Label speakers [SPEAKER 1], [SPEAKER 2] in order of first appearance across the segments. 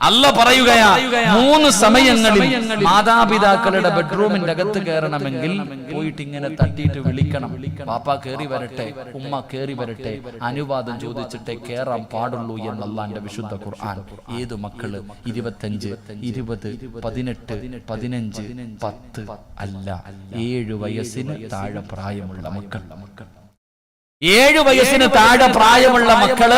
[SPEAKER 1] അല്ല പറയുകയാ മൂന്ന് സമയങ്ങളിൽ മാതാപിതാക്കളുടെ ബെഡ്റൂമിന്റെ അകത്ത് കയറണമെങ്കിൽ പോയിട്ട് ഇങ്ങനെ തട്ടിയിട്ട് വിളിക്കണം. പാപ്പ കേറി വരട്ടെ ഉമ്മ കേറി വരട്ടെ അനുവാദം ചോദിച്ചിട്ടേ കേറാൻ പാടുള്ളൂ എന്നല്ലാന്റെ വിശുദ്ധ ഖുർആൻ. ഏത് മക്കൾ ഇരുപത്തഞ്ച് ഇരുപത് പതിനെട്ട് പതിനഞ്ച് പത്ത് അല്ല. ഏഴ് വയസ്സിന് താഴെ പ്രായമുള്ള മക്കൾ. മക്കൾ. ഏഴു വയസ്സിന് താഴെ പ്രായമുള്ള മക്കൾ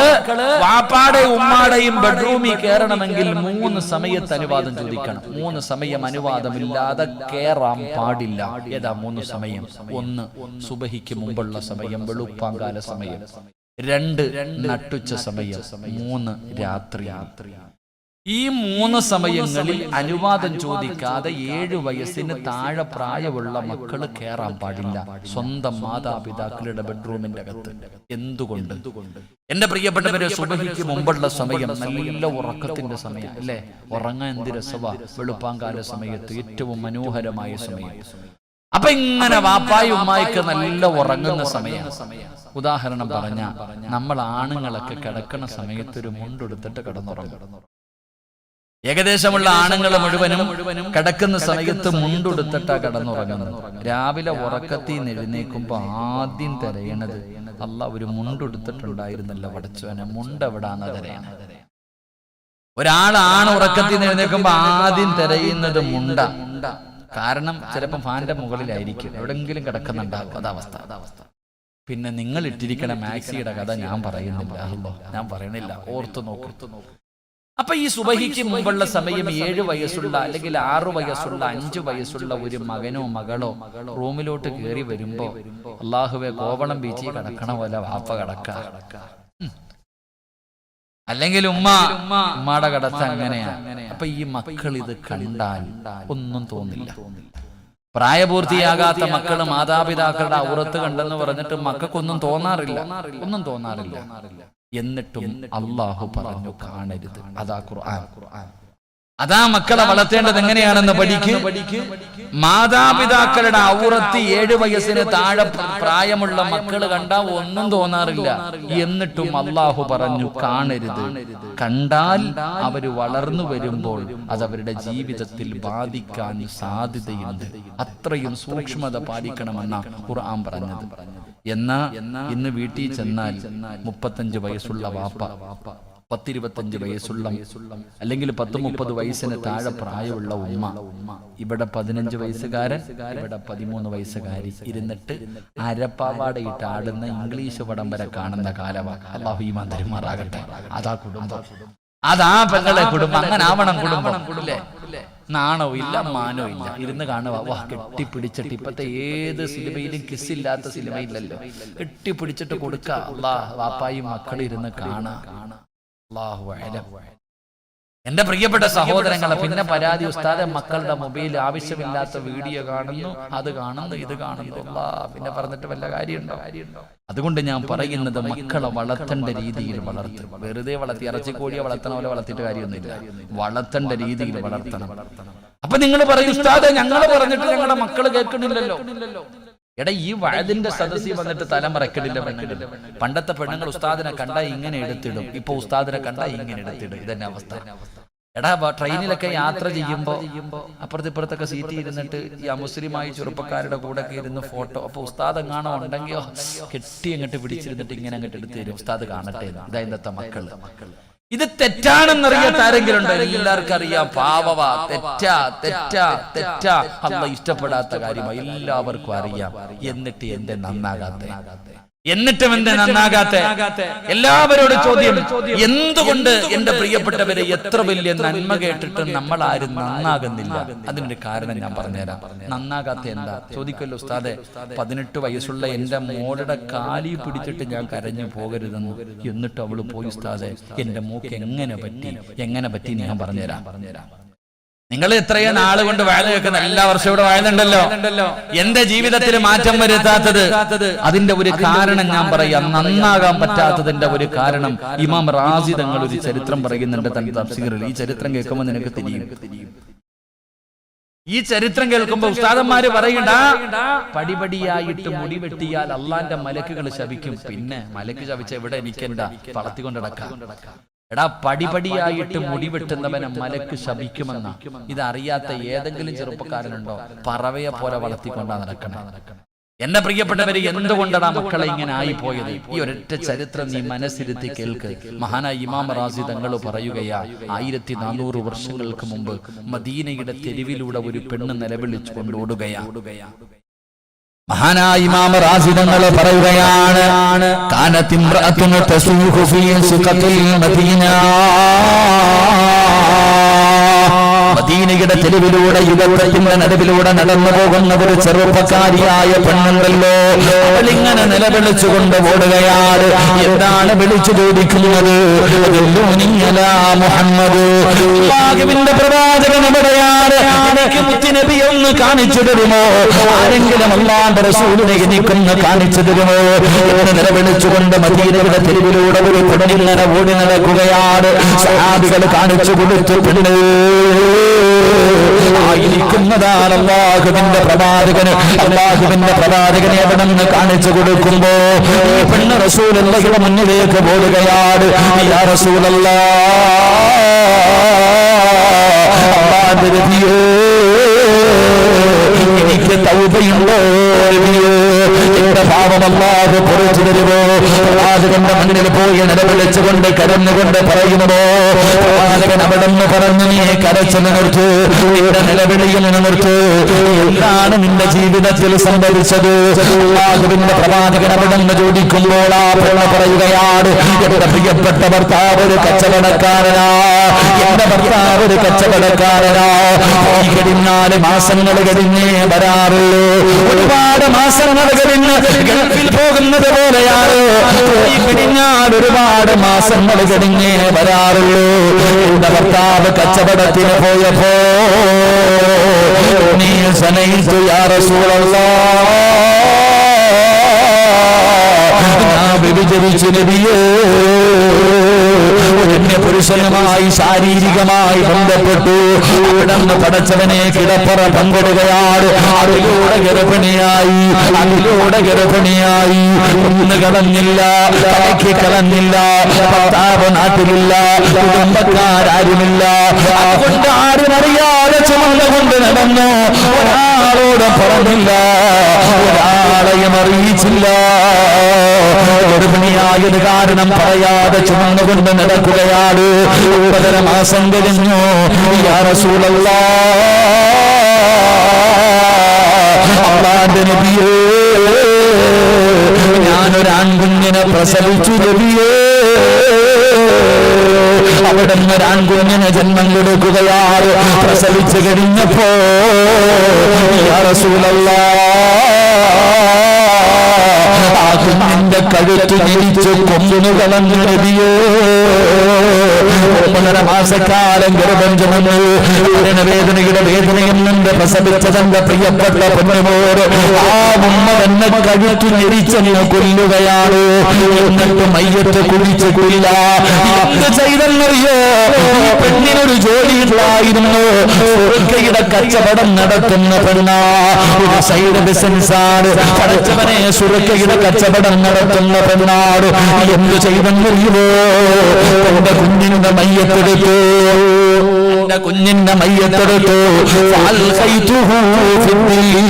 [SPEAKER 1] വാപ്പാടെ ഉമ്മാടെയും ബെഡ്റൂമിൽ കയറണമെങ്കിൽ മൂന്ന് സമയത്ത് അനുവാദം ചോദിക്കണം. മൂന്ന് സമയം അനുവാദമില്ലാതെ കയറാൻ പാടില്ല. ഏതാ മൂന്ന് സമയം? ഒന്ന് സുബഹിക്ക് മുമ്പുള്ള സമയം വെളുപ്പാങ്കാല സമയം. രണ്ട് നട്ടുച്ച സമയം. മൂന്ന് രാത്രി. ഈ മൂന്ന് സമയങ്ങളിൽ അനുവാദം ചോദിക്കാതെ ഏഴു വയസ്സിന് താഴെ പ്രായമുള്ള മക്കൾ കയറാൻ പാടില്ല. സ്വന്തം മാതാപിതാക്കളുടെ ബെഡ്റൂമിന്റെ അകത്ത്. എന്തുകൊണ്ട്? എന്റെ പ്രിയപ്പെട്ടവരെ സുബഹിക്ക് മുമ്പുള്ള സമയം നല്ല ഉറക്കത്തിന്റെ സമയം അല്ലേ? ഉറങ്ങാൻ എന്ത് രസവ? വെളുപ്പാങ്കാല സമയത്ത് ഏറ്റവും മനോഹരമായ സമയം. അപ്പൊ ഇങ്ങനെ വാപ്പായി ഉമ്മായിക്ക് നല്ല ഉറങ്ങുന്ന സമയം. ഉദാഹരണം പറഞ്ഞ നമ്മൾ ആണുങ്ങളൊക്കെ കിടക്കുന്ന സമയത്ത് ഒരു മുണ്ടെടുത്തിട്ട് കിടന്നുറങ്ങും. ഏകദേശമുള്ള ആണുങ്ങൾ മുഴുവനും കിടക്കുന്ന സമയത്ത് മുണ്ടുടുത്തിട്ടാ കിടന്നുറങ്ങുന്നത്. രാവിലെ ഉറക്കത്തിൽ എഴുന്നേക്കുമ്പോ ആദ്യം തിരയണത് അല്ല ഒരു മുണ്ടുടുത്തിട്ടുണ്ടായിരുന്നല്ല പടച്ചവനെ മുണ്ട് എവിടാന്ന് തിരയണത് ഒരാളാണ് ഉറക്കത്തിൽ എഴുന്നേക്കുമ്പോ ആദ്യം തിരയുന്നത് മുണ്ട. കാരണം ചിലപ്പോൾ ഫാന്റെ മുകളിലായിരിക്കും. എവിടെങ്കിലും കിടക്കുന്നുണ്ടാകും അതവസ്ഥ അതവസ്ഥ പിന്നെ നിങ്ങൾ ഇട്ടിരിക്കണ മാക്സിയുടെ കഥ ഞാൻ പറയുന്നില്ല. അല്ലോ ഞാൻ പറയണില്ല ഓർത്തു നോക്കർത്തു നോക്കും. അപ്പൊ ഈ സുബഹിക്ക് മുമ്പുള്ള സമയം ഏഴ് വയസ്സുള്ള അല്ലെങ്കിൽ ആറു വയസ്സുള്ള അഞ്ചു വയസ്സുള്ള ഒരു മകനോ മകളോ റൂമിലോട്ട് കയറി വരുമ്പോ അള്ളാഹുവെ കോവളം ബീച്ചിൽ കടക്കണ പോലെ വാപ്പ കടക്ക. അല്ലെങ്കിൽ ഉമ്മ ഉമ്മാടെ കടത്ത് അങ്ങനെയാ. അപ്പൊ ഈ മക്കൾ ഇത് കണ്ടാൽ ഒന്നും തോന്നില്ല. പ്രായപൂർത്തിയാകാത്ത മക്കൾ മാതാപിതാക്കളുടെ ഔറത്ത് കണ്ടെന്ന് പറഞ്ഞിട്ട് മക്കൾക്കൊന്നും തോന്നാറില്ല. ഒന്നും തോന്നാറില്ല. എന്നിട്ടും അള്ളാഹു പറഞ്ഞു കാണരുത്. അതാ ഖുർആൻ. അതാ മക്കളെ വളർത്തേണ്ടത് എങ്ങനെയാണെന്ന് പഠിക്ക്. മാതാപിതാക്കളുടെ ഔറത്ത് ഏഴ് വയസ്സിന് താഴെ പ്രായമുള്ള മക്കൾ കണ്ടാ ഒന്നും തോന്നാറില്ല. എന്നിട്ടും അള്ളാഹു പറഞ്ഞു കാണരുത്. കണ്ടാൽ അവർ വളർന്നു വരുമ്പോൾ അത് അവരുടെ ജീവിതത്തിൽ ബാധിക്കാൻ സാധ്യതയുണ്ട്. അത്രയും സൂക്ഷ്മത പാലിക്കണമെന്ന ഖുർആൻ പറഞ്ഞത്. എന്നാ ഇന്ന് വീട്ടിൽ ചെന്നാൽ മുപ്പത്തഞ്ച് വയസ്സുള്ള വാപ്പ. പത്തിരുപത്തഞ്ച് വയസ്സുള്ള അല്ലെങ്കിൽ പത്ത് മുപ്പത് വയസ്സിന് താഴെ പ്രായമുള്ള ഉമ്മ. ഇവിടെ പതിനഞ്ച് വയസ്സുകാരൻ ഇവിടെ പതിമൂന്ന് വയസ്സുകാരി. ഇരുന്നിട്ട് അരപ്പാവാടയിട്ട് ആടുന്ന ഇംഗ്ലീഷ് പടം വരെ കാണുന്ന കാലമാണ് അള്ളാഹു മന്ത്രിമാറാകട്ടെ അതാ കുടുംബം. അതാ പെങ്ങളെ കുടുംബം. അങ്ങനെ ആവണം കുടുംബം? നാണവും ഇല്ല മാനവും ഇല്ല. ഇരുന്ന് കാണുക വാ കെട്ടിപ്പിടിച്ചിട്ട് ഇപ്പത്തെ ഏത് സിനിമയിലും കിസ്സില്ലാത്ത സിനിമയില്ലല്ലോ. കെട്ടിപ്പിടിച്ചിട്ട് കൊടുക്കാം. അള്ളാ വാപ്പായും മക്കളും ഇരുന്ന് കാണാ. അള്ളാഹു അലം. എന്റെ പ്രിയപ്പെട്ട സഹോദരങ്ങളെ പിന്നെ പരാതി ഉസ്താദെ മക്കളുടെ മൊബൈൽ ആവശ്യമില്ലാത്ത വീഡിയോ കാണുന്നു അത് കാണുന്നു ഇത് കാണുന്നു പിന്നെ പറഞ്ഞിട്ട് വല്ല കാര്യമുണ്ടോ? അതുകൊണ്ട് ഞാൻ പറയുന്നത് മക്കളെ വളർത്തേണ്ട രീതിയിൽ വളർത്തും. വെറുതെ വളർത്തി ഇറച്ചിക്കോഴിയെ വളർത്തണ പോലെ വളർത്തിയിട്ട് കാര്യമൊന്നുമില്ല. വളർത്തേണ്ട രീതിയിൽ വളർത്തണം. അപ്പൊ നിങ്ങൾ പറയും ഉസ്താദെ ഞങ്ങൾ പറഞ്ഞിട്ട് ഞങ്ങളുടെ മക്കൾ കേൾക്കണില്ലല്ലോ എടാ ഈ വഴതിന്റെ സദസ്സിൽ വന്നിട്ട് തലം മറക്കിടില്ല പെണ്ണുങ്ങൾ പണ്ടത്തെ പെണ്ണുങ്ങൾ ഉസ്താദിനെ കണ്ട ഇങ്ങനെ എടുത്തിടും. ഇപ്പൊ ഉസ്താദിനെ കണ്ട ഇങ്ങനെ എടുത്തിടും. ഇതന്നെ അവസ്ഥ. എടാ ട്രെയിനിലൊക്കെ യാത്ര ചെയ്യുമ്പോ അപ്പുറത്തിപ്പുറത്തൊക്കെ സീറ്റിൽ ഇരുന്നിട്ട് ഈ അമുസ്ലിമായി ചെറുപ്പക്കാരുടെ കൂടെ ഒക്കെ ഇരുന്ന് ഫോട്ടോ അപ്പൊ ഉസ്താദ് എങ്ങാണോ ഉണ്ടെങ്കിയോ കെട്ടി അങ്ങോട്ട് പിടിച്ചിരുന്നിട്ട് ഇങ്ങനെ അങ്ങോട്ട് എടുത്തു തരും. ഉസ്താദ് കാണട്ടെ. ഇതാ ഇന്നത്തെ മക്കൾ. മക്കൾ. ഇത് തെറ്റാണെന്നറിയാത്ത ആരെങ്കിലും ഉണ്ടോ എല്ലാവർക്കും അറിയാം പാവവ തെറ്റാ തെറ്റാ തെറ്റാ അമ്മ ഇഷ്ടപ്പെടാത്ത കാര്യമാണ് എല്ലാവർക്കും അറിയാം. എന്നിട്ട് എന്റെ നന്നാകാത്ത. എന്നിട്ടും എന്റെ നന്നാകാത്ത എല്ലാവരോടും ചോദ്യം എന്തുകൊണ്ട് എന്റെ പ്രിയപ്പെട്ടവരെ എത്ര വലിയ നന്മ കേട്ടിട്ട് നമ്മൾ ആരും നന്നാകുന്നില്ല. അതിനൊരു കാരണം ഞാൻ പറഞ്ഞുതരാം. നന്നാകാത്ത എന്താ? ചോദിക്കല്ലോ ഉസ്താദെ. പതിനെട്ട് വയസ്സുള്ള എന്റെ മോളുടെ കാലി പിടിച്ചിട്ട് ഞാൻ കരഞ്ഞു പോകരുതെന്ന്. എന്നിട്ട് അവൾ പോയി ഉസ്താദെ എന്റെ മൂക്ക് എങ്ങനെ പറ്റി? എങ്ങനെ പറ്റി? ഞാൻ പറഞ്ഞുതരാം. പറഞ്ഞുതരാം. നിങ്ങൾ എത്രയോ നാൾ കൊണ്ട് വാഴ കേൾക്കുന്ന എല്ലാ വർഷവും ഇവിടെ വാഴുന്നുണ്ടല്ലോ എന്റെ ജീവിതത്തിൽ മാറ്റം വരുത്താത്തത് അതിന്റെ ഒരു കാരണം ഞാൻ പറയാം. നന്നാകാൻ പറ്റാത്തതിന്റെ ഒരു കാരണം ഇമാം റാസി തങ്ങൾ ഒരു ചരിത്രം പറയുന്നുണ്ട് തന്റെ തഫ്സീറിൽ. ഈ ചരിത്രം കേൾക്കുമ്പോൾ നിനക്ക് തിരിയും. ഈ ചരിത്രം കേൾക്കുമ്പോ ഉസ്താദന്മാര് പറയണ്ട പടിപടിയായിട്ട് മുടി വെട്ടിയാൽ അള്ളാന്റെ മലക്കുകൾ ശപിക്കും പിന്നെ മലക്ക് ശപിച്ച എവിടെ എനിക്കെന്താ? വളർത്തിക്കൊണ്ട് നടക്കാം എടാ പടിപടിയായിട്ട് മുടി വെട്ടുന്നവനെ മലക്ക് ശപിക്കുമെന്ന. ഇതറിയാത്ത ഏതെങ്കിലും ചെറുപ്പക്കാരനുണ്ടോ? പറവയെ പോലെ വളർത്തിക്കൊണ്ടാ നടക്കണം. എന്റെ പ്രിയപ്പെട്ടവര് എന്തുകൊണ്ടാണ് മക്കളെ ഇങ്ങനെ ആയി പോയത് ഈ ഒരൊറ്റ ചരിത്രം നീ മനസ്സിരുത്തി കേൾക്ക്. മഹാനായ ഇമാം റാസി തങ്ങൾ പറയുകയാ ആയിരത്തി നാനൂറ് വർഷങ്ങൾക്ക് മുമ്പ് മദീനയുടെ തെരുവിലൂടെ ഒരു പെണ്ണ് നിലവിളിച്ചുകൊണ്ട് ഓടുകയാ.
[SPEAKER 2] മഹാനായ ഇമാമ റാസി തങ്ങൾ പറയുകയാണ് കാനത്തിമ്രഅത്തുൻ മദീനയുടെ തെരുവിലൂടെ യുഗത്തിന്റെ നടുവിലൂടെ നടന്നു പോകുന്ന ഒരു ചെറുപ്പക്കാരിയായ പെണ്ണുണ്ടല്ലോ. അവളിങ്ങനെ നിലവിളിച്ചുകൊണ്ട് ഓടുകയാണ്. എന്താണ് വിളിച്ചു ചോദിക്കുന്നത്? മുഹമ്മദ്. പ്രവാചകൻ എവിടെയാണ്? എനിക്ക് ഒന്ന് കാണിച്ചു തരുമോ? ആരെങ്കിലും അല്ലാന്റെ റസൂലിനെ എനിക്കൊന്ന് കാണിച്ചു തരുമോ? എന്ന് നിലവിളിച്ചുകൊണ്ട് മദീനയുടെ തെരുവിലൂടെ ഒരു പെണ്ണിങ്ങനെ ഓടി നടക്കുകയാണ്. സഹാബികൾ കാണിച്ചു കൊടുത്തു പെണ്ണ്. ആയിരിക്കുന്നതാണ് അള്ളാഹുവിന്റെ പ്രവാചകന്. അള്ളാഹുവിന്റെ പ്രവാചകനെ അവിടെ നിന്ന് കാണിച്ചു കൊടുക്കുമ്പോ ഈ പെണ്ണ് റസൂലുള്ളയുടെ മുന്നിലേക്ക് പോടുകയാണ് റസൂലല്ലാ എനിക്ക് തൗബയുണ്ടോ നബിയേ? എന്റെ പാപമല്ലാതെ പൊറിച്ചു തരുമോ പ്രവാചകന്റെ മണ്ണിൽ പോയി നിലവിളിച്ചുകൊണ്ട് കരഞ്ഞുകൊണ്ട് പറയുന്നതോ പ്രവാചകൻ അവിടെ നിന്ന് പറഞ്ഞു നീ കരച്ചു നിർത്തു നിന്റെ നിലവിളിയിൽ നിർത്തു എന്താണ് നിന്റെ ജീവിതത്തിൽ സംഭവിച്ചത്. പ്രവാചകന്റെ പ്രവാചകൻ അവിടെ നിന്ന് ചോദിക്കുമ്പോൾ ആ പെണ്ണ പറയുകയാണ് എന്റെ പ്രിയപ്പെട്ട ഭർത്താവ് ഒരു കച്ചവടക്കാരനാ. എന്റെ ഭർത്താവ് ഒരു കച്ചവടക്കാരനാ. കഴിഞ്ഞാൽ മാസങ്ങൾ കഴിഞ്ഞേ വരാറുള്ളൂ. ഒരുപാട് മാസങ്ങൾ ഗൾഫിൽ പോകുന്നത് പോലെയാണ്? പോയി കഴിഞ്ഞാൽ ഒരുപാട് മാസങ്ങൾ കടിഞ്ഞേ വരാറുള്ളൂ? ഭർത്താവ് കച്ചവടത്തിന് പോയപ്പോ ഞാൻ വ്യഭിചരിച്ചു നബിയേ. എന്നെ പുരുഷനുമായി ശാരീരികമായി ബന്ധപ്പെട്ടു. അവിടെ നിന്ന് പടച്ചവനെ കിടപ്പറ പങ്കിടുകയാണ് അതിലൂടെ ഗർഭിണിയായി അതിലൂടെ ഗർഭിണിയായി. ഒന്ന് കളഞ്ഞില്ല തലയ്ക്ക് കളഞ്ഞില്ല ഭർത്താവ് നാട്ടിലില്ല കുടുംബക്കാരാരുമില്ല. അതുകൊണ്ട് ആരും അറിയാതെ ചുമന്നുകൊണ്ട് നടന്നു. ഒരാളോട് പറഞ്ഞില്ല ഒരാളെയും അറിയിച്ചില്ല. ഗർഭിണിയായത് കാരണം പറയാതെ ചുമന്നുകൊണ്ട് നടക്കുകയാണ്. ഒമ്പതര മാസം കഴിഞ്ഞു. ഞാനൊരു ആൺകുഞ്ഞിനെ പ്രസവിച്ചു ലഭിയേ അവിടെ നിന്ന് ജന്മം കൊടുക്കുകയാണ്. പ്രസവിച്ചു കഴിഞ്ഞപ്പോ റസൂലല്ലാ. ആ കുഞ്ഞിന്റെ കഴുത്ത് ഞെരിച്ച് കൊമ്പുന്നു കളഞ്ഞു നബിയേ. ഒന്നര മാസക്കാലം ഗർഭം ചുമന്നു വേദനയുടെ വേദനയിൽ നിന്ന് പ്രസവിച്ച തന്റെ പ്രിയപ്പെട്ട പൊന്നുമോട്. ആ ഉമ്മ കഴുത്തു ഞെരിച്ചെന്ന് കൊല്ലുകയാണ്. എന്നിട്ട് മയ്യത്ത് കുഴിച്ചിട്ടില്ല എന്ത് ചെയ്തെന്നറിയോ? പെണ്ണിനൊരു ജോലി ഉണ്ടായിരുന്നു കച്ചവടം നടത്തുന്ന പെണ്ണ. ഒരു സൈഡ് ബിസിനസ് ആണ് പഠിച്ചവനെ സുർക്കയുടെ കച്ചവടം നടത്തുന്ന പെണ്ണാട് എന്ത് ചെയ്തെന്നറിയുമോ എന്റെ കുഞ്ഞിന്റെ മയ്യത്തെടുത്തു. എന്റെ കുഞ്ഞിന്റെ മയ്യത്തെടുത്തു ഫഅൽഖൈതുഹു ഫിദ്ദീൻ.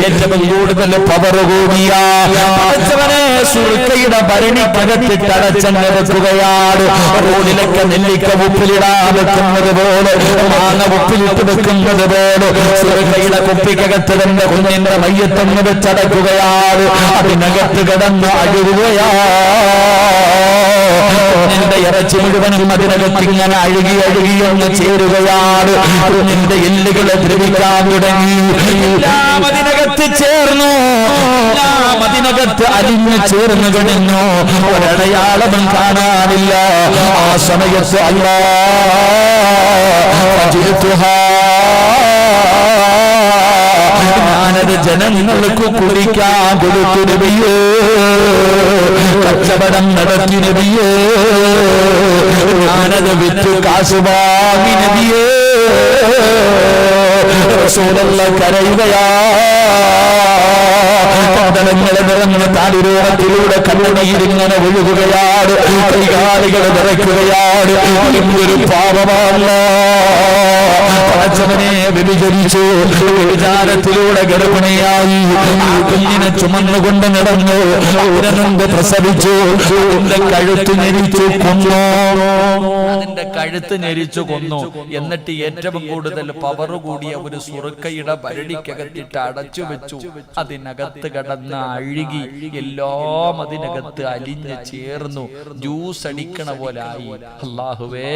[SPEAKER 2] ഏറ്റവും കൂടുതൽ പവർ കൂടിയ പഠിച്ചവനെ സുർക്കയുടെ ഭരണിക്കകത്തിട്ട് അടച്ചങ്ങ് വെക്കുകയാണ് റോഡിലൊക്കെ നെല്ലിക്ക ഉപ്പിലിടാൻ വെക്കുന്നത് പോലെ മാങ്ങ ഉപ്പിലിട്ട് വെക്കുന്നത് പോലെ സുർക്കയുടെ കുപ്പിക്കകത്ത് തന്റെ കുഞ്ഞിന്റെ മയ്യത്തൊന്ന് വെച്ചടക്കുകയാണ് അതിനകത്ത് കിടന്ന് അഴുകുകയാ നിന്റെ ഇറച്ചി മുഴുവനും അതിനകത്ത് ഇങ്ങനെ അഴുകി അഴുകി ഒന്ന് ചേരുകയാണ്. നിന്റെ എല്ലുകളെ ദ്രവിക്കാൻ തുടങ്ങി. എല്ലാം അതിനകത്ത് ചേർന്നു. അതിനകത്ത് അലിഞ്ഞു ചേർന്നു കിടന്നു ഒരടയാളവും കാണാനില്ല. ആ സമയത്ത് അല്ലാ. ഞാനത് ജനങ്ങൾക്ക് കുടിക്കാൻ കൊടുത്തു നബിയേ. കച്ചവടം നടത്തി നബിയേ. ഞാനത് വിറ്റ് കാശ് വാങ്ങി നബിയേ. റസൂലുള്ള കരയുകയാ. നിറഞ്ഞ താടിരോഹത്തിലൂടെ കണ്ണുനീരിങ്ങനെ ഒഴുകുകയാണ് കൈകാലികൾ നിറയ്ക്കുകയാണ് ഒരു പാപമല്ല. പടച്ചവനെ വ്യഭിചരിച്ചു വിചാരത്തിലൂടെ ഗർഭിണിയായി കുഞ്ഞിനെ ചുമന്നുകൊണ്ട് നടന്നു ഉരനുണ്ട് പ്രസവിച്ചു അതിന്റെ കഴുത്ത് ഞെരിച്ചു കൊന്നു.
[SPEAKER 1] അതിന്റെ കഴുത്ത് ഞെരിച്ചു കൊന്നു. എന്നിട്ട് ഏറ്റവും കൂടുതൽ പവർ കൂടിയ ഒരു സുറുക്കയുടെ ഭരണിക്കകത്തിട്ട് അടച്ചു വെച്ചു അതിനകത്ത് കിടന്ന് അഴുകി എല്ലാം അതിനകത്ത് അലിഞ്ഞ് ചേർന്നു. ജ്യൂസ് അടിക്കണ പോലെ ആയി. അള്ളാഹുവേ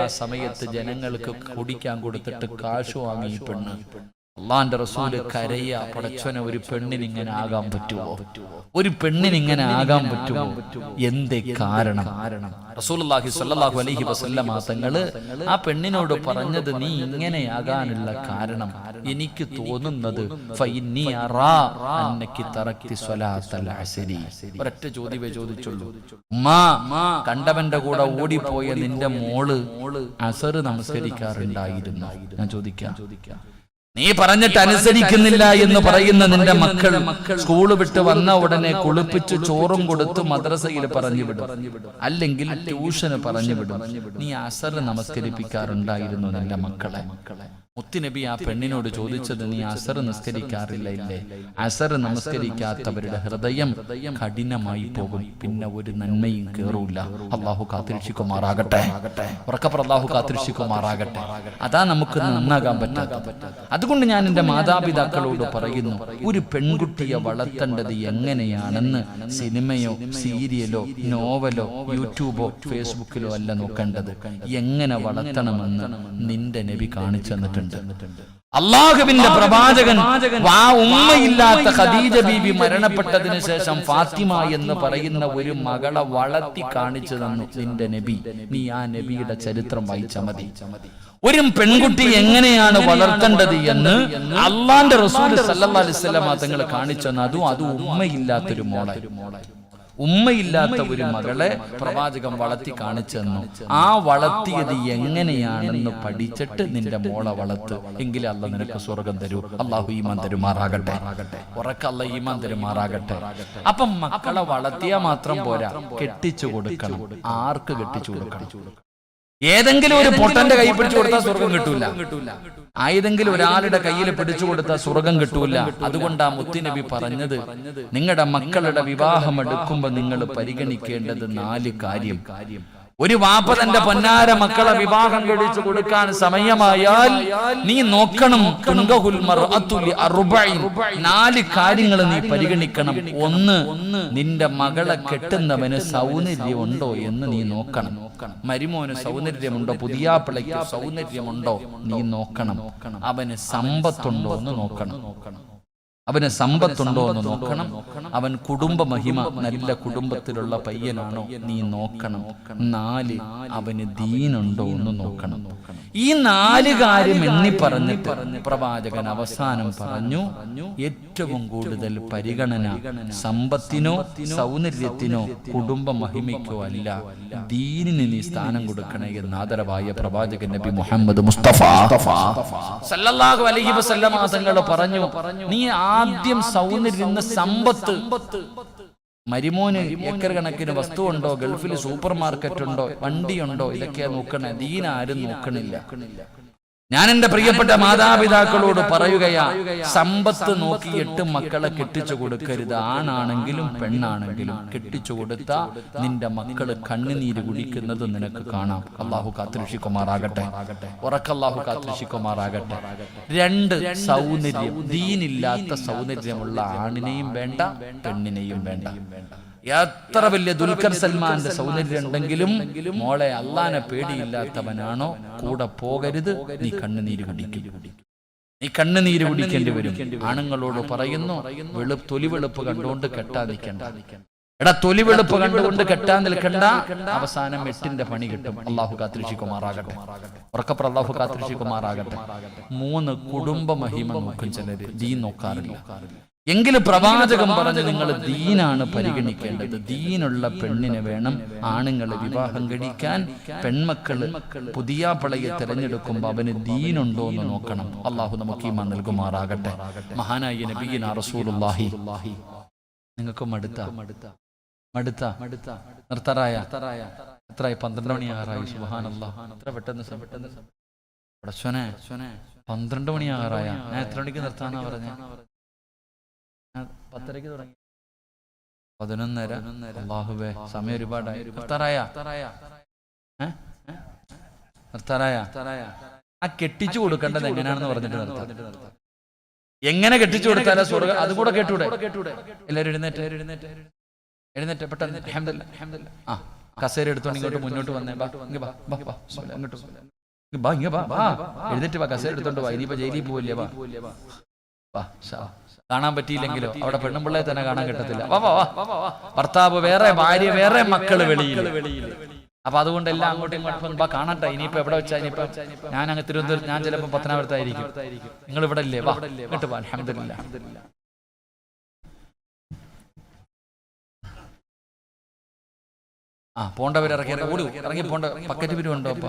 [SPEAKER 1] ആ സമയത്ത് ജനങ്ങൾക്ക് കുടിക്കാൻ കൊടുത്തിട്ട് കാശ് വാങ്ങി പെണ്ണ്. അള്ളാന്റെ റസൂൽ കരയ പടച്ചവനെ ഒരു പെണ്ണിന് ഇങ്ങനെ ആകാൻ പറ്റുമോ ഒരു പെണ്ണിന് ഇങ്ങനെ ആകാൻ പറ്റുമോ എന്തേ കാരണം? റസൂലുള്ളാഹി സ്വല്ലല്ലാഹു അലൈഹി വസല്ലമ തങ്ങൾ ആ പെണ്ണിനോട് പറഞ്ഞത് നീ ഇങ്ങനെയാകാനുള്ള കാരണം എനിക്ക് തോന്നുന്നത് ഒരൊറ്റ ചോദ്യമേ ചോദിച്ചുള്ളൂ. കണ്ടവന്റെ കൂടെ ഓടിപ്പോയ നിന്റെ മോൾ അസറ് നമസ്കരിക്കാറുണ്ടായിരുന്നു. ഞാൻ ചോദിക്കാം. ചോദിക്കാം. നീ പറഞ്ഞിട്ട് അനുസരിക്കുന്നില്ല എന്ന് പറയുന്ന നിന്റെ മക്കൾ സ്കൂൾ വിട്ട് വന്ന ഉടനെ കുളിപ്പിച്ച് ചോറും കൊടുത്ത് മദ്രസയിൽ പറഞ്ഞു വിടും അല്ലെങ്കിൽ ട്യൂഷന് പറഞ്ഞു വിടും നീ അസർ നമസ്കരിപ്പിക്കാറുണ്ടായിരുന്നു നിന്റെ മക്കളെ. മക്കളെ. മുത്തുനബി ആ പെണ്ണിനോട് ചോദിച്ചത് നീ അസർ നിസ്കരിക്കാറില്ല ഇല്ലേ? അസർ നമസ്കരിക്കാത്തവരുടെ ഹൃദയം കഠിനമായി പോകും. പിന്നെ ഒരു നന്മയും കേറൂല. അള്ളാഹു കാത്തിരക്ഷിക്കുമാറാകട്ടെ ഉറക്കപ്പുറം അള്ളാഹു കാത്തിരക്ഷിക്കുമാറാകട്ടെ അതാ നമുക്ക് നന്നാകാൻ പറ്റാത്ത അതുകൊണ്ട് ഞാൻ എന്റെ മാതാപിതാക്കളോട് പറയുന്നു ഒരു പെൺകുട്ടിയെ വളർത്തേണ്ടത് എങ്ങനെയാണെന്ന് സിനിമയോ സീരിയലോ നോവലോ യൂട്യൂബോ ഫേസ്ബുക്കിലോ അല്ല നോക്കേണ്ടത്. എങ്ങനെ വളർത്തണമെന്ന് നിന്റെ നബി കാണിച്ചു തന്നിട്ടുണ്ട്. അള്ളാഹുവിന്റെ പ്രവാചകൻ ആ ഉമ്മയില്ലാത്ത ഖദീജ ബീബി മരണപ്പെട്ടതിന് ശേഷം ഫാത്തിമ എന്ന് പറയുന്ന ഒരു മകളെ വളർത്തി കാണിച്ചു തന്നു നിന്റെ നബി. നീ ആ നബിയുടെ ചരിത്രം വായിച്ച മതി. ഒരു പെൺകുട്ടി എങ്ങനെയാണ് വളർത്തേണ്ടത് എന്ന് അള്ളാന്റെ റസൂൽ സല്ലല്ലാഹു അലൈഹി വസല്ലം തങ്ങൾ കാണിച്ചു തന്നു. അതും അത് ഉമ്മയില്ലാത്തൊരു മോളെ ഉമ്മയില്ലാത്ത ഒരു മകളെ പ്രവാചകം വളർത്തി കാണിച്ചെന്നു? ആ വളർത്തിയത് എങ്ങനെയാണെന്ന് പഠിച്ചിട്ട് നിന്റെ മോളെ വളർത്ത്. എങ്കിലേ അല്ല നിനക്ക് സ്വർഗം തരൂ. അള്ളാഹു ഈമാൻ തരുമാറാകട്ടെ. ഉറക്കല്ല ഈമാൻ തരുമാറാകട്ടെ. അപ്പം മക്കളെ വളർത്തിയാൽ മാത്രം പോരാ. കെട്ടിച്ചു കൊടുക്കണം. ആർക്ക് കെട്ടിച്ചു കൊടുക്കണം? ഏതെങ്കിലും ഒരു പൊട്ടന്റെ കൈ പിടിച്ചു കൊടുത്താൽ സ്വർഗം കിട്ടൂല. ആയതെങ്കിലും ഒരാളുടെ കയ്യിൽ പിടിച്ചു കൊടുത്താൽ സ്വർഗം കിട്ടൂല. അതുകൊണ്ടാ മുത്തുനബി പറഞ്ഞത്. നിങ്ങളുടെ മക്കളുടെ വിവാഹം എടുക്കുമ്പോ നിങ്ങൾ പരിഗണിക്കേണ്ടത് നാല് കാര്യം. കാര്യം. ഒരു വാപ്പ തന്റെ പൊന്നാര മക്കളെ വിവാഹം കഴിച്ചു കൊടുക്കാൻ സമയമായാൽ നീ നോക്കണം നാല് കാര്യങ്ങൾ നീ പരിഗണിക്കണം. ഒന്ന് നിന്റെ മകളെ കെട്ടുന്നവന് സൗന്ദര്യം ഉണ്ടോ എന്ന് നീ നോക്കണം. മരുമോന് സൗന്ദര്യമുണ്ടോ? പുതിയ പിള്ളയ്ക്ക് സൗന്ദര്യമുണ്ടോ? നീ നോക്കണം. അവന് സമ്പത്തുണ്ടോ എന്ന് നോക്കണം. അവന് സമ്പത്തുണ്ടോ എന്ന് നോക്കണം. അവൻ കുടുംബ മഹിമ നല്ല കുടുംബത്തിലുള്ള പയ്യനാണോ നീ നോക്കണം. നാല് അവന് ദീനുണ്ടോ എന്ന് നോക്കണം. ഈ നാല് കാര്യം എണ്ണി പറഞ്ഞിട്ട് പ്രവാചകൻ അവസാനം പറഞ്ഞു ഏറ്റവും കൂടുതൽ പരിഗണന സമ്പത്തിനോ സൗന്ദര്യത്തിനോ കുടുംബ മഹിമയ്ക്കോ അല്ല. ദീനിന് നീ സ്ഥാനം കൊടുക്കണേ എന്ന് ആദരവായ പ്രവാചകൻ നബി മുഹമ്മദ് മുസ്തഫ സല്ലല്ലാഹു അലൈഹി വസല്ലമ തങ്ങൾ പറഞ്ഞു നീ ആദ്യം സൗന്ദര്യം സമ്പത്ത്. മരിമോന് ഏക്കർ കണക്കിന് വസ്തു ഉണ്ടോ ഗൾഫിൽ സൂപ്പർ മാർക്കറ്റ് ഉണ്ടോ വണ്ടിയുണ്ടോ? ഇതൊക്കെയാ നോക്കണേ. ദീന ആരും നോക്കണില്ല. ഞാൻ എന്റെ പ്രിയപ്പെട്ട മാതാപിതാക്കളോട് പറയുകയാ സമ്പത്ത് നോക്കി എട്ട് മക്കളെ കെട്ടിച്ചു കൊടുക്കരുത്. ആണാണെങ്കിലും പെണ്ണാണെങ്കിലും കെട്ടിച്ചു കൊടുത്ത നിന്റെ മക്കൾ കണ്ണുനീര് കുടിക്കുന്നത് നിനക്ക് കാണാം. അള്ളാഹു കാത്തിരക്ഷിക്കുമാറാകട്ടെ. ഉറക്കല്ലാഹു കാത്തിരക്ഷിക്കുമാറാകട്ടെ. രണ്ട് സൗന്ദര്യം ദീനില്ലാത്ത സൗന്ദര്യമുള്ള ആണിനെയും വേണ്ട പെണ്ണിനെയും വേണ്ട. എത്ര വലിയ ദുൽഖർ സൽമാന്റെ സൗന്ദര്യം ഉണ്ടെങ്കിലും മോളെ അള്ളാനെ പേടിയില്ലാത്തവനാണോ? കൂടെ പോകരുത്. നീ കണ്ണുനീര് കുടിക്കും. നീ കണ്ണുനീര് കുടിക്കേണ്ടി വരും. ആണുങ്ങളോട് പറയുന്നു വെളു തൊലി വെളുപ്പ് കണ്ടുകൊണ്ട് കെട്ടാ നിൽക്കണ്ട. എടാ തൊലി വെളുപ്പ് കണ്ടുകൊണ്ട് കെട്ടാൻ നിൽക്കണ്ട. അവസാനം എട്ടിന്റെ പണി കിട്ടും. അള്ളാഹു കാത്തിരിക്കുമാറാകട്ടെ. ഉറക്കപ്പുറം അള്ളാഹു കാത്തിരിക്കുമാറാകട്ടെ. മൂന്ന് കുടുംബ മഹിമ നോക്കും ചിലര്. ദീ നോക്കാറില്ല. എങ്കിലും പ്രവാചകൻ പറഞ്ഞു നിങ്ങൾ ദീനാണ് പരിഗണിക്കേണ്ടത്. ദീനുള്ള പെണ്ണിനെ വേണം ആണുങ്ങളെ വിവാഹം കഴിക്കാൻ. പെൺമക്കൾ പുതിയ പളയെ തിരഞ്ഞെടുക്കുമ്പോൾ അവന് ദീനുണ്ടോ എന്ന് നോക്കണം. അള്ളാഹു നമുക്ക് ഈമാൻ നൽകുമാറാകട്ടെ. മഹാനായ നബീന റസൂലുള്ളാഹി. നിങ്ങൾക്ക് മടുത്ത മടുത്ത. മടുത്ത. നിർത്തറായ. എത്രയായി പന്ത്രണ്ട് മണിയാറായി സുബഹാനല്ലാ. എത്ര പെട്ടെന്ന് പെട്ടെന്ന് പടച്ചോനെ പന്ത്രണ്ട് മണിയാറായ ഞാൻ എത്ര മണിക്ക് നിർത്താനാ പറഞ്ഞ? പത്തരക്ക് തുടങ്ങി. പതിനൊന്നര. അള്ളാഹുബേ സമയം ഒരുപാടായി നിർത്താറായ? നിർത്താറായ. ആ കെട്ടിച്ചു കൊടുക്കേണ്ടത് എങ്ങനെയാണെന്ന് പറഞ്ഞിട്ട് നിർത്താം. എങ്ങനെ കെട്ടിച്ചു കൊടുത്താലേ സ്വർഗ അത് കൂടെ കേട്ടൂടെ? എല്ലാവരും എഴുന്നേറ്റ്. എഴുന്നേറ്റ്. എഴുന്നേറ്റ് പെട്ടെന്ന്. ആ കസേര എടുത്തോണ്ട് ഇങ്ങോട്ട് മുന്നോട്ട് വന്നേ. ബാ ഇങ്ങ് ബാ ബാ ബാ അങ്ങോട്ട്. ബാ. ഇങ്ങ് ബാ ബാ എഴുന്നേറ്റ് വാ കസേര എടുത്തോണ്ട് വാ. ഇനിയിപ്പോ ജയിലിൽ പോവില്ലേ? ബാ. ഷാ. കാണാൻ പറ്റിയില്ലെങ്കിലോ? അവിടെ പെണ്ണുമ്പിള്ളയെ തന്നെ കാണാൻ കിട്ടത്തില്ല. വാ വാ വാ ഭർത്താവ് വേറെ ഭാര്യ വേറെ മക്കൾ വെളിയിൽ അപ്പൊ അതുകൊണ്ട് എല്ലാം അങ്ങോട്ടും ഇങ്ങോട്ടും കാണട്ടെ. ഇനിയിപ്പോ എവിടെ വെച്ചാ ഇനിയിപ്പോ ഞാൻ അങ്ങ് തിരുവനന്തപുരം ഞാൻ ചിലപ്പോ പത്തനാപുരത്തായിരിക്കും. നിങ്ങൾ ഇവിടെ ഇല്ലേ വാ. ഇങ്ങോട്ട് വാ. അൽഹംദുലില്ലാ. ആ പോണ്ടവർ ഇറങ്ങി ഇറങ്ങി ഓടി ഇറങ്ങി പോണ്ട പക്കറ്റ് പിരിവുണ്ടോ അപ്പൊ?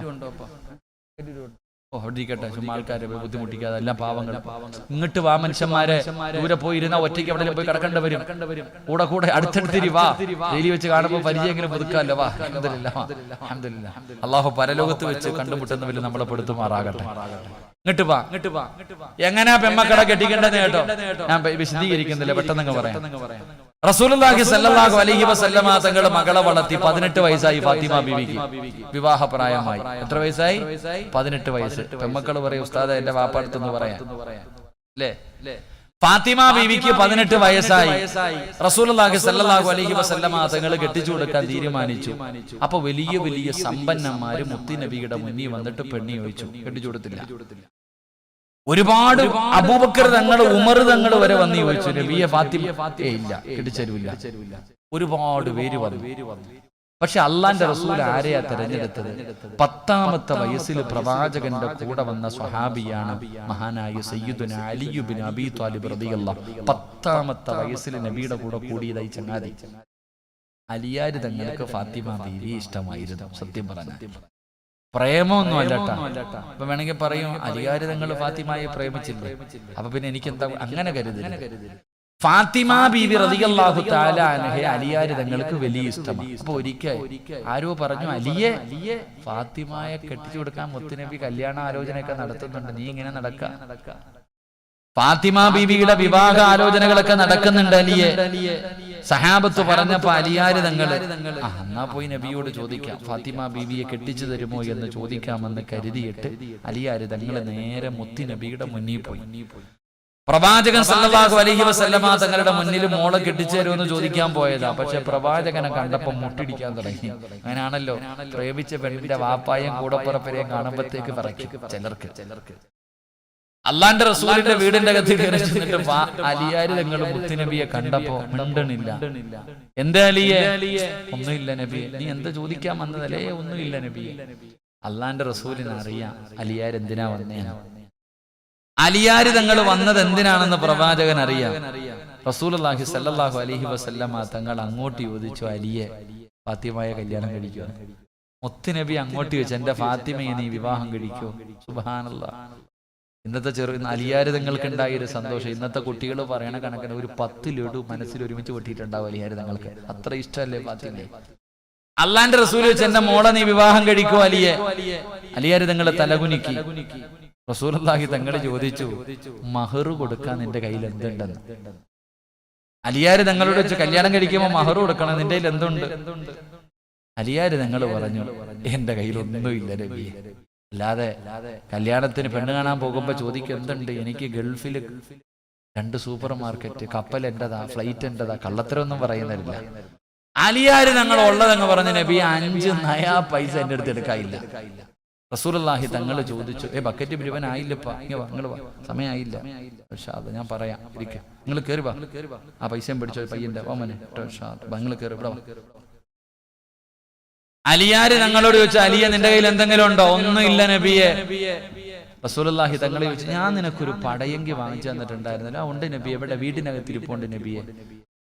[SPEAKER 1] ഓ ഇരിക്കട്ടെ ചുമ്മാ ആൾക്കാരെ ബുദ്ധിമുട്ടിക്കാതെ എല്ലാം പാവങ്ങൾ. ഇങ്ങോട്ട് വാ മനുഷ്യന്മാരെ. ദൂരെ പോയി ഇരുന്ന ഒറ്റയ്ക്ക് അവിടെ പോയി കിടക്കേണ്ടി വരും. കൂടെ കൂടെ അടുത്തടുത്തിരി വാ. ഡെയിലി വെച്ച് കാണുമ്പോൾ പരിചയമെങ്കിലും പുതുക്കാല്ലോ വാ വാ. അള്ളാഹു പരലോകത്ത് വെച്ച് കണ്ടുമുട്ടുന്നവരിൽ നമ്മളെ പെടുത്തുമാറാകട്ടെ ഇങ്ങോട്ട് വാ ഇങ്ങോട്ട് വാ. എങ്ങനെയാ പെമ്മക്കട കെട്ടിക്കേണ്ടത് കേട്ടോ ഞാൻ വിശദീകരിക്കുന്നില്ല. പെട്ടെന്ന് പറയാം. റസൂലുള്ളാഹി സല്ലല്ലാഹു അലൈഹി വസല്ലമ തങ്ങൾ മകളെ വളർത്തി പതിനെട്ട് വയസ്സായി ഫാത്തിമ ബിബിക്ക് വിവാഹപ്രായമായി എത്ര വയസ്സായി? പതിനെട്ട് വയസ്സ്. പെമ്മക്കൾ പറയും ഉസ്താദ എന്റെ വാപ്പാടുത്തെന്ന് പറയാം. അല്ലേ ഫാത്തിമ ബീവിക്ക് പതിനെട്ട് വയസ്സായി. റസൂലുള്ളാഹി സല്ലല്ലാഹു അലൈഹി വസല്ലമ തങ്ങൾ കെട്ടിച്ചു കൊടുക്കാൻ തീരുമാനിച്ചു. അപ്പൊ വലിയ വലിയ സമ്പന്നന്മാര് മുത്തി നബിയുടെ മുന്നിൽ വന്നിട്ട് പെണ്ണി ചോദിച്ചു കെട്ടിച്ചു കൊടുത്തില്ല. ഒരുപാട് അബൂബക്കർ തങ്ങൾ ഉമർ തങ്ങൾ വരെ വന്ന് ചോദിച്ചു നബിയെ ഫാത്തിമ ഇല്ല കെട്ടിച്ചേരുവില്ല ഒരുപാട് പേര് വന്നു. പക്ഷെ അള്ളാന്റെ റസൂൽ ആരെയാ തെരഞ്ഞെടുത്തത്? പത്താമത്തെ വയസ്സിൽ പ്രവാചകന്റെ കൂടെ വന്ന സ്വഹാബിയാണ് മഹാനായ സയ്യിദുന അലിയുബിൻ അബി താലിബ് റബിയുള്ള പത്താമത്തെ വയസ്സിൽ നബിയുടെ കൂടെ കൂടിയതായി ചങ്ങാതി അലിയാര് തങ്ങൾക്ക് ഫാത്തിമ ബീവി ഇഷ്ടമായിരുന്നു സത്യം പറഞ്ഞ പ്രേമൊന്നും അല്ല അപ്പൊ വേണമെങ്കിൽ പറയും അലിയാര് തങ്ങൾ ഫാത്തിമയെ പ്രേമിച്ചില്ലേ? അപ്പൊ പിന്നെ എനിക്ക് എന്താ അങ്ങനെ കരുതരുത്. ഫാത്തിമ ബീവി റതിയല്ലാഹു അലിയാരി അലിയാര് തങ്ങൾക്ക് വലിയ ഇഷ്ടമാണ്. അപ്പൊ ഒരിക്കൽ ആരോ പറഞ്ഞു അലിയെ ഫാത്തിമയെ കെട്ടിച്ചു കൊടുക്കാൻ മുത്തുനബി കല്യാണ ആലോചനയൊക്കെ നടത്തുന്നുണ്ട്. നീ ഇങ്ങനെ നടക്ക. ഫാത്തിമ ബീവിയുടെ വിവാഹ ആലോചനകളൊക്കെ നടക്കുന്നുണ്ട് അലിയെ. സഹാബത്ത് പറഞ്ഞപ്പോ അലിയാര് തങ്ങൾ. എന്നാ പോയി നബിയോട് ചോദിക്കാം. ഫാത്തിമ ബീവിയെ കെട്ടിച്ചു തരുമോ എന്ന് ചോദിക്കാമെന്ന് കരുതിയിട്ട് അലിയാര് തങ്ങൾ നേരെ മുത്തി നബിയുടെ മുന്നിൽ പോയി. പ്രവാചകൻ സല്ലല്ലാഹു അലൈഹി വസല്ലമ തങ്ങളുടെ മുന്നിൽ മോളെ കെട്ടിച്ചു തരുമെന്ന് ചോദിക്കാൻ പോയതാ. പക്ഷെ പ്രവാചകനെ കണ്ടപ്പോൾ മുട്ടിടിക്കാൻ തുടങ്ങി. അങ്ങനെയാണല്ലോ പ്രേമിച്ച പെണ്ണിന്റെ വാപ്പായും കൂടപ്പുറപ്പരെയും കാണുമ്പോഴത്തേക്ക് പറയ്ക്കും ചിലർക്ക്. ചിലർക്ക്. അള്ളാന്റെ റസൂലിന്റെ വീടിന്റെ അകത്ത് കയറി ചെന്നിട്ട് അലിയാര് തങ്ങൾ മുത്തുനബിയെ കണ്ടപ്പോ മിണ്ടണില്ല എന്താ അലിയെ? ഒന്നുമില്ല നബിയെ. നീ എന്താ ചോദിക്കാൻ വന്നതല്ലേ? ഒന്നുമില്ല നബിയെ. അള്ളാന്റെ റസൂലിന് അറിയാം അലിയാർ എന്തിനാ വന്നേ അലിയാര് തങ്ങൾ വന്നത് എന്തിനാണെന്ന് പ്രവാചകൻ അറിയാം. റസൂൽ റസൂലുള്ളാഹി സല്ലാഹു അലഹി വസല്ലമ തങ്ങൾ അങ്ങോട്ട് ചോദിച്ചു അലിയെ ഫാത്തിമായ കല്യാണം കഴിക്കുക മുത്തുനബി അങ്ങോട്ട് ചോദിച്ചു എന്റെ ഫാത്തിമയെ നീ വിവാഹം കഴിക്കോ. സുബാനല്ലാ ഇന്നത്തെ ചെറു അലിയാരിതങ്ങൾക്ക് ഉണ്ടായ ഒരു സന്തോഷം. ഇന്നത്തെ കുട്ടികൾ പറയണ കണക്കിന് ഒരു പത്ത് ലഡു മനസ്സിൽ ഒരുമിച്ച് പൊട്ടിയിട്ടുണ്ടാവും അലിയാരിതങ്ങൾക്ക്. അത്ര ഇഷ്ടമല്ലേ പാത്തില്ലേ? അള്ളാന്റെ റസൂൽ വെച്ച് എന്റെ മോളെ നീ വിവാഹം കഴിക്കോ അലിയെ. അലിയാരിതങ്ങളെ തലകുനിക്കി. റസൂലി തങ്ങളെ ചോദിച്ചു മഹറു കൊടുക്കാൻ നിന്റെ കയ്യിൽ എന്തുണ്ടെന്ന്? അലിയാര് തങ്ങളോട് വെച്ച് കല്യാണം കഴിക്കുമ്പോൾ മഹറു കൊടുക്കണം? നിന്റെ കയ്യിൽ എന്തുണ്ട്? അലിയാര് തങ്ങൾ പറഞ്ഞു എന്റെ കയ്യിൽ ഒന്നുമില്ല രവിയെ. അല്ലാതെ കല്യാണത്തിന് പെണ്ണ് കാണാൻ പോകുമ്പോ ചോദിക്കും എന്തുണ്ട്? എനിക്ക് ഗൾഫിൽ രണ്ട് സൂപ്പർ മാർക്കറ്റ് കപ്പൽ എന്റേതാ ഫ്ലൈറ്റ് എന്റേതാ കള്ളത്തരമൊന്നും പറയുന്നില്ല. അലിയാര് ഞങ്ങൾ ഉള്ളതെന്ന് പറഞ്ഞ നബി അഞ്ച് നയാ പൈസ എന്റെ അടുത്ത് എടുക്കാനില്ല. റസൂലല്ലാഹി തങ്ങൾ ചോദിച്ചു ഏ ബക്കറ്റ് മുഴുവൻ ആയില്ലപ്പാ? നിങ്ങൾ സമയമായില്ല. അത് ഞാൻ പറയാം ഇരിക്കാം. നിങ്ങൾ കയറി വാ. ആ പൈസയും പിടിച്ചോ പയ്യന്റെ ഓമനെ നിങ്ങൾ കയറി ഇവിടെ അലിയാര് തങ്ങളോട് ചോദിച്ചു അലിയ നിന്റെ കയ്യിൽ എന്തെങ്കിലും ഉണ്ടോ? ഒന്നുമില്ല നബിയെ. റസൂലുള്ളാഹി തങ്ങളെ ചോദിച്ചു ഞാൻ നിനക്കൊരു പടയെങ്കി വാങ്ങിച്ചു തന്നിട്ടുണ്ടായിരുന്നല്ലോ. ഉണ്ട് നബി എവിടെ വീടിനകത്ത് ഇരിപ്പുണ്ട് നബിയെ.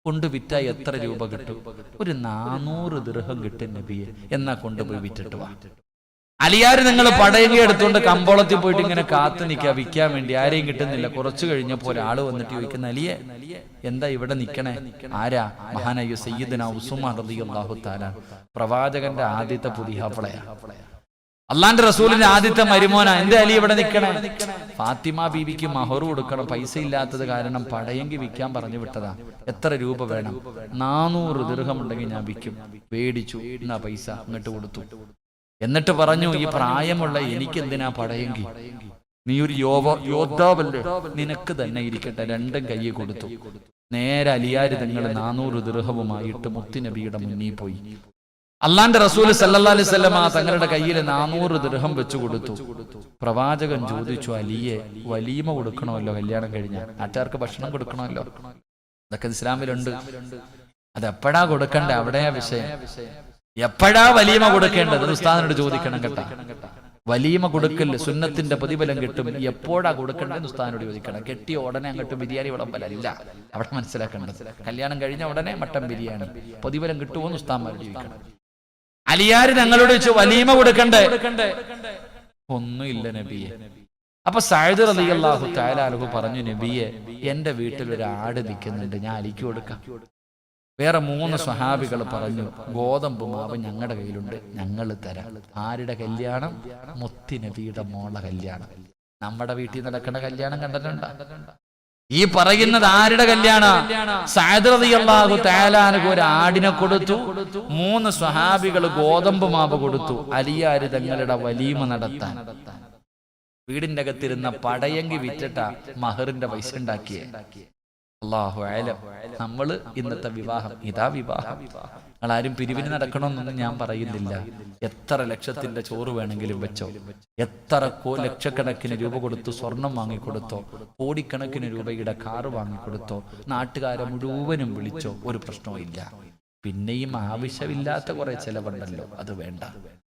[SPEAKER 1] കൊണ്ട് വിറ്റാ എത്ര രൂപ കിട്ടും? ഒരു നാനൂറ് ദൃഹം കിട്ടും നബിയെ. എന്നാ കൊണ്ടുപോയി വിറ്റിട്ട് വാ. അലിയാര് നിങ്ങൾ പടയങ്ങി എടുത്തുകൊണ്ട് കമ്പോളത്തിൽ പോയിട്ട് ഇങ്ങനെ കാത്തു നിൽക്കുക വിൽക്കാൻ വേണ്ടി ആരെയും കിട്ടുന്നില്ല. കുറച്ചു കഴിഞ്ഞപ്പോൾ ഒരാൾ വന്നിട്ട് ചോദിക്കുന്ന അലിയെ എന്താ ഇവിടെ നിൽക്കണേ? ആരാ? മഹാനായ സയ്യിദന ഉസുമാൻ റളിയല്ലാഹു തആല. പ്രവാചകന്റെ ആദ്യത്തെ പുതിയ അവളയാ അള്ളാന്റെ റസൂലിന്റെ ആദ്യത്തെ മരുമോന. എന്റെ അലി ഇവിടെ നിൽക്കണേ? ഫാത്തിമ ബീവിക്ക് മഹർ കൊടുക്കണം പൈസ ഇല്ലാത്തത് കാരണം പടയെങ്കിൽ വിൽക്കാൻ പറഞ്ഞു വിട്ടതാ. എത്ര രൂപ വേണം? നാനൂറ് ദീർഘമുണ്ടെങ്കിൽ ഞാൻ വിൽക്കും. പേടിച്ചു എന്നാ പൈസ അങ്ങോട്ട് കൊടുത്തു എന്നിട്ട് പറഞ്ഞു ഈ പ്രായമുള്ള എനിക്ക് എന്തിനാ പടയെങ്കിൽ നീ ഒരു യോവ യോദ്ധാവല്ലേ? നിനക്ക് തന്നെ ഇരിക്കട്ടെ രണ്ടും കൈ കൊടുത്തു. നേരെ അലിയാര് തങ്ങൾ നാനൂറ് ദൃഹവുമായിട്ട് മുത്തിനബിയുടെ മുന്നിൽ പോയി. അള്ളാന്റെ റസൂൽ സല്ലല്ലാഹു അലൈഹി വസല്ലമ തങ്ങളുടെ കയ്യിൽ നാനൂറ് ദൃഹം വെച്ചു കൊടുത്തു. പ്രവാചകൻ ചോദിച്ചു അലിയെ വലീമ കൊടുക്കണമല്ലോ കല്യാണം കഴിഞ്ഞ നാട്ടുകാർക്ക് ഭക്ഷണം കൊടുക്കണമല്ലോ. ഇതൊക്കെ ഇസ്ലാമിലുണ്ട്. അതെപ്പോഴാ കൊടുക്കണ്ടേ? അവിടെയാ വിഷയം. എപ്പോഴാ വലീമ കൊടുക്കേണ്ടത്? ഉസ്താദിനോട് ചോദിക്കണം കേട്ടാ. വലീമ കൊടുക്കൽ സുന്നത്തിന്റെ പ്രതിഫലം കിട്ടും. എപ്പോഴാ കൊടുക്കേണ്ടത് ഉസ്താദിനോട് ചോദിക്കണം. കെട്ടിയ ഉടനെ അങ്ങോട്ട് ബിരിയാണി വിളമ്പലല്ല അവിടെ മനസ്സിലാക്കേണ്ടത് കല്യാണം കഴിഞ്ഞ ഉടനെ മട്ടൻ ബിരിയാണി. പ്രതിഫലം കിട്ടുമോ എന്ന് ഉസ്താന്മാരോട് ചോദിക്കണം. അലിയാർ ഞങ്ങളോട് ചോദിച്ചു വലീമ കൊടുക്കണ്ടേ? ഒന്നുമില്ല നബിയെ. അപ്പൊ സായുധ റളിയല്ലാഹു അള്ളാഹു അൻഹു പറഞ്ഞു നബിയെ എന്റെ വീട്ടിൽ ഒരു ആട് നിൽക്കുന്നുണ്ട്. ഞാൻ അലിക്ക് കൊടുക്കാം. വേറെ മൂന്ന് സ്വഹാബികൾ പറഞ്ഞു ഗോതമ്പ് മാവ് ഞങ്ങളുടെ കയ്യിലുണ്ട് ഞങ്ങൾ തരാം. ആരുടെ കല്യാണം? മുത്തി നബിയുടെ മോളെ കല്യാണം. നമ്മുടെ വീട്ടിൽ നടക്കുന്ന കല്യാണം കണ്ടിട്ടുണ്ട്? ഈ പറയുന്നത് ആരുടെ കല്യാണ? തേലാനക്ക് ഒരു ആടിനെ കൊടുത്തു മൂന്ന് സ്വഹാബികൾ ഗോതമ്പ് മാവ് കൊടുത്തു അലിയാര് തങ്ങളുടെ വലീമ നടത്താൻ. വീടിന്റെ അകത്തിരുന്ന പടയങ്കി വിറ്റിട്ട മഹറിന്റെ പൈസ ഉണ്ടാക്കിയേ. അള്ളാഹു ആയാലും നമ്മൾ ഇന്നത്തെ വിവാഹം ഇതാ വിവാഹം. നിങ്ങൾ ആരും പിരിവിന് നടക്കണമെന്നൊന്നും ഞാൻ പറയുന്നില്ല. എത്ര ലക്ഷത്തിന്റെ ചോറ് വേണമെങ്കിലും വെച്ചോ? എത്ര കോ ലക്ഷക്കണക്കിന് രൂപ കൊടുത്തു സ്വർണം വാങ്ങിക്കൊടുത്തോ? കോടിക്കണക്കിന് രൂപയുടെ കാറ് വാങ്ങിക്കൊടുത്തോ? നാട്ടുകാരെ മുഴുവനും വിളിച്ചോ? ഒരു പ്രശ്നവും ഇല്ല. പിന്നെയും ആവശ്യമില്ലാത്ത കുറെ ചെലവുണ്ടല്ലോ. അത് വേണ്ട.